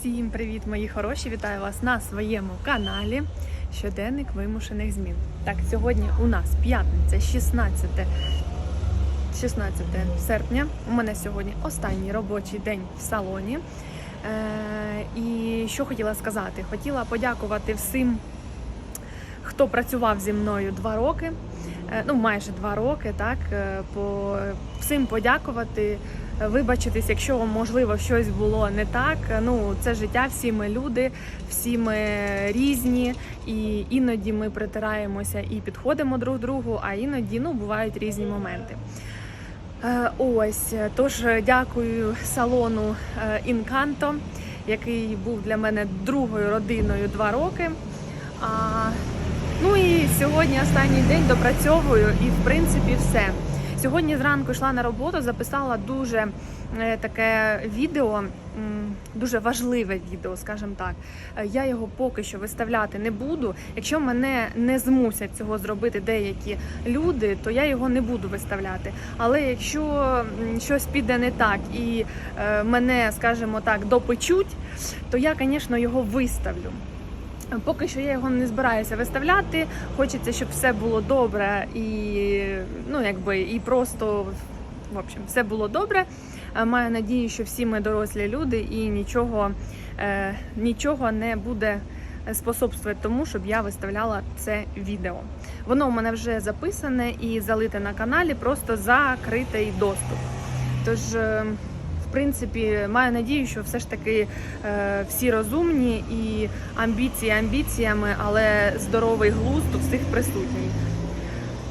Всім привіт, мої хороші! Вітаю вас на своєму каналі Щоденник вимушених змін. Так, сьогодні у нас п'ятниця, 16, 16 серпня. У мене сьогодні останній робочий день в салоні. Е, і що хотіла сказати? Хотіла подякувати всім, хто працював зі мною два роки. Е, ну, майже два роки, так е, по всім подякувати, вибачитись, якщо можливо щось було не так. Ну, це життя, всі ми люди, всі ми різні, і іноді ми притираємося і підходимо друг другу, а іноді ну бувають різні моменти. Е, Ось тож дякую салону е, Інканто, який був для мене другою родиною два роки. А, Ну і сьогодні останній день допрацьовую і в принципі все. Сьогодні зранку йшла на роботу, записала дуже е, таке відео, дуже важливе відео, скажімо так. Е, Я його поки що виставляти не буду. Якщо мене не змусять цього зробити деякі люди, то я його не буду виставляти. Але якщо щось піде не так і е, мене, скажімо так, допечуть, то я, звісно, його виставлю. Поки що я його не збираюся виставляти. Хочеться, щоб все було добре і ну якби і просто в общем, все було добре. Е, Маю надію, що всі ми дорослі люди і нічого, е, нічого не буде способствувати тому, щоб я виставляла це відео. Воно у мене вже записане і залите на каналі, просто закритий доступ. Тож. Принципі, маю надію, що все ж таки е, всі розумні і амбіції амбіціями, але здоровий глузд у всіх присутній.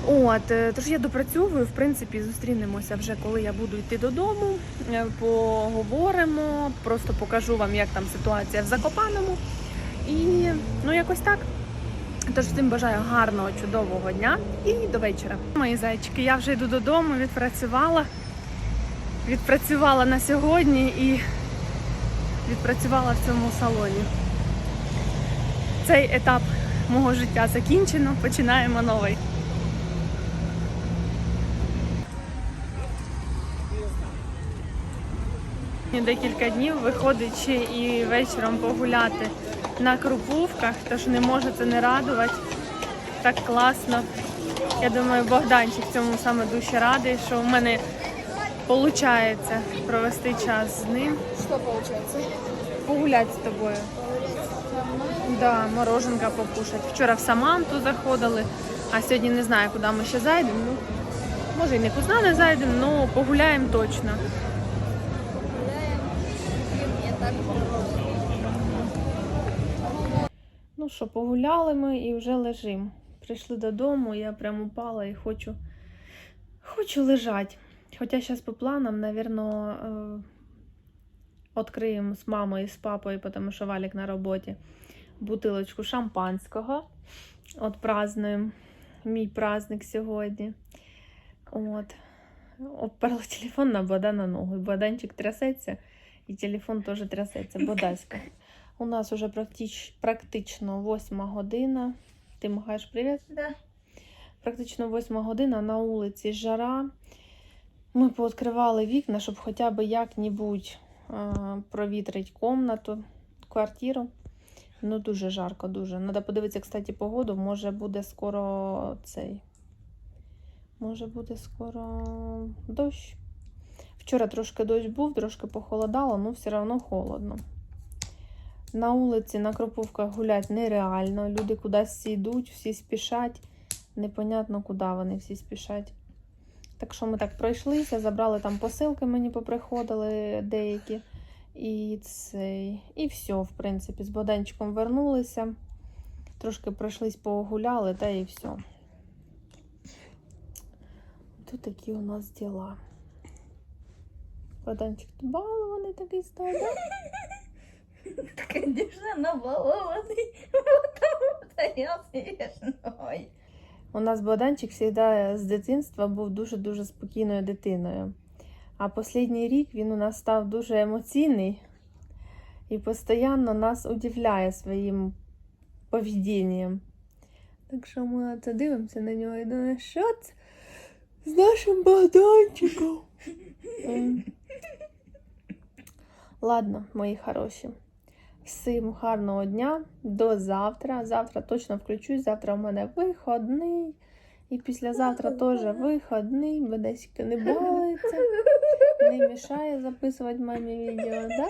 От, е, тож я допрацьовую, в принципі, зустрінемося вже, коли я буду йти додому. е, Поговоримо, просто покажу вам, як там ситуація в Закопаному. І ну якось так. Тож всім бажаю гарного, чудового дня і до вечора. Мої зайчики, я вже йду додому, відпрацювала відпрацювала на сьогодні і відпрацювала в цьому салоні. Цей етап мого життя закінчено. Починаємо новий. Декілька днів виходить і вечором погуляти на крупувках, тож не може це не радувати. Так класно. Я думаю, Богданчик цьому саме дуже радий, що в мене виходить провести час з ним. Что получается? Погуляти з тобою. Да, мороженка покушати. Вчора в Саманту заходили, а сьогодні не знаю, куди ми ще зайдемо. Ну, може і нікуди не зайдемо, але погуляємо точно. Ну що, погуляли ми і вже лежимо. Прийшли додому, я прям упала і хочу, хочу лежати. Хоча зараз по планам, напевно, відкриємо з мамою і з папою, тому що Валік на роботі, бутилочку шампанського. От празднуємо мій праздник сьогодні. От. Оперла телефон на Богдана ногу. І Богданчик трясеться, і телефон теж трясеться. Бодаська. У нас уже практич, практично 8 година. Ти махаєш привіт? Да. Практично 8 година на вулиці жара. Ми пооткривали вікна, щоб хоча б як-небудь провітрити комнату, квартиру. Ну, дуже жарко, дуже. Треба подивитися, кстати, погоду. Може буде скоро цей. Може буде скоро дощ. Вчора трошки дощ був, трошки похолодало, але все одно холодно. На вулиці, на Кропивках гуляти нереально. Люди кудись йдуть, всі спішать. Непонятно, куди вони всі спішать. Так що ми так пройшлися, забрали там посилки, мені поприходили деякі. І цей. І все, в принципі, з Богданчиком вернулися. Трошки пройшлись, погуляли, та і все. Тут такі у нас діла. Богданчик балований такий став, да? Конечно, что я смешной. У нас Богданчик завжди з дитинства був дуже-дуже спокійною дитиною. А останній рік він у нас став дуже емоційний і постійно нас удивляє своїм поведінням. Так що ми оце дивимося на нього і думаємо, що це з нашим Богданчиком. Ладно, мої хороші. Всім гарного дня, до завтра. Завтра точно включусь. Завтра у мене виходний. І післязавтра теж виходний, Мене десь не болиться, не мішає записувати мамі відео, да?